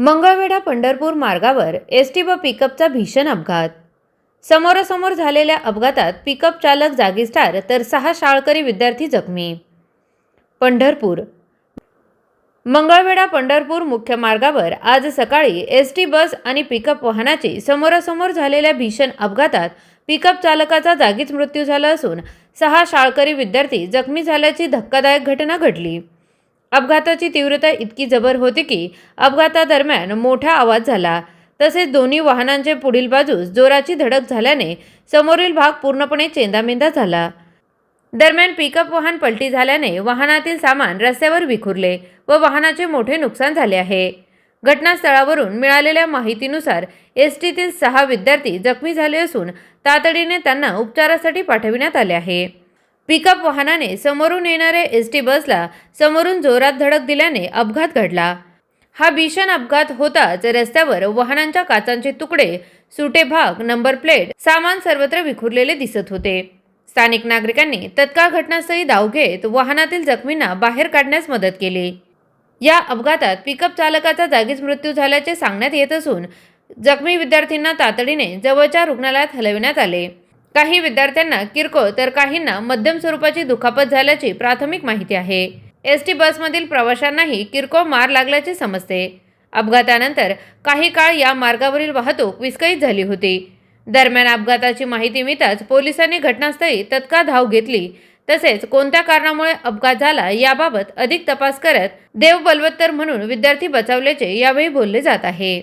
मंगळवेढा पंढरपूर मार्गावर S T व पिकअपचा भीषण अपघात. समोरासमोर झालेल्या अपघातात पिकअप चालक जागीच ठार तर सहा शाळकरी विद्यार्थी जखमी. पंढरपूर मंगळवेढा पंढरपूर मुख्य मार्गावर आज सकाळी एस टी बस आणि पिकअप वाहनाची समोरासमोर झालेल्या भीषण अपघातात पिकअप चालकाचा जागीच मृत्यू झाला असून सहा शाळकरी विद्यार्थी जखमी झाल्याची धक्कादायक घटना घडली. अपघाताची तीव्रता इतकी जबर होती की अपघातादरम्यान मोठा आवाज झाला. तसेच दोन्ही वाहनांचे पुढील बाजूस जोराची धडक झाल्याने समोरील भाग पूर्णपणे चेंदामेंदा झाला. दरम्यान पिकअप वाहन पलटी झाल्याने वाहनातील सामान रस्त्यावर विखुरले व वाहनाचे मोठे नुकसान झाले आहे. घटनास्थळावरून मिळालेल्या माहितीनुसार एस टीतील सहा विद्यार्थी जखमी झाले असून तातडीने त्यांना उपचारासाठी पाठविण्यात आले आहे. पिकअप वाहनाने समोरून येणाऱ्या एस टी बसला समोरून जोरात धडक दिल्याने अपघात घडला. हा भीषण अपघात होताच रस्त्यावर वाहनांच्या काचांचे तुकडे सुटे भाग नंबर प्लेट सामान सर्वत्र विखुरलेले दिसत होते. स्थानिक नागरिकांनी तत्काळ घटनास्थळी धाव घेत वाहनातील जखमींना बाहेर काढण्यास मदत केली. या अपघातात पिकअप चालकाचा जागीच मृत्यू झाल्याचे सांगण्यात येत असून जखमी विद्यार्थ्यांना तातडीने जवळच्या रुग्णालयात हलविण्यात आले. काही विद्यार्थ्यांना किरकोळ तर काहींना मध्यम स्वरूपाची दुखापत झाल्याची प्राथमिक माहिती आहे. एस टी बसमधील प्रवाशांनाही किरकोळ मार लागल्याचे समजते. अपघातानंतर काही काळ या मार्गावरील वाहतूक विस्कळीत झाली होती. दरम्यान अपघाताची माहिती मिळताच पोलिसांनी घटनास्थळी तत्काळ धाव घेतली. तसेच कोणत्या कारणामुळे अपघात झाला याबाबत अधिक तपास करत देव बलवत्तर म्हणून विद्यार्थी बचावल्याचे यावेळी बोलले जात आहे.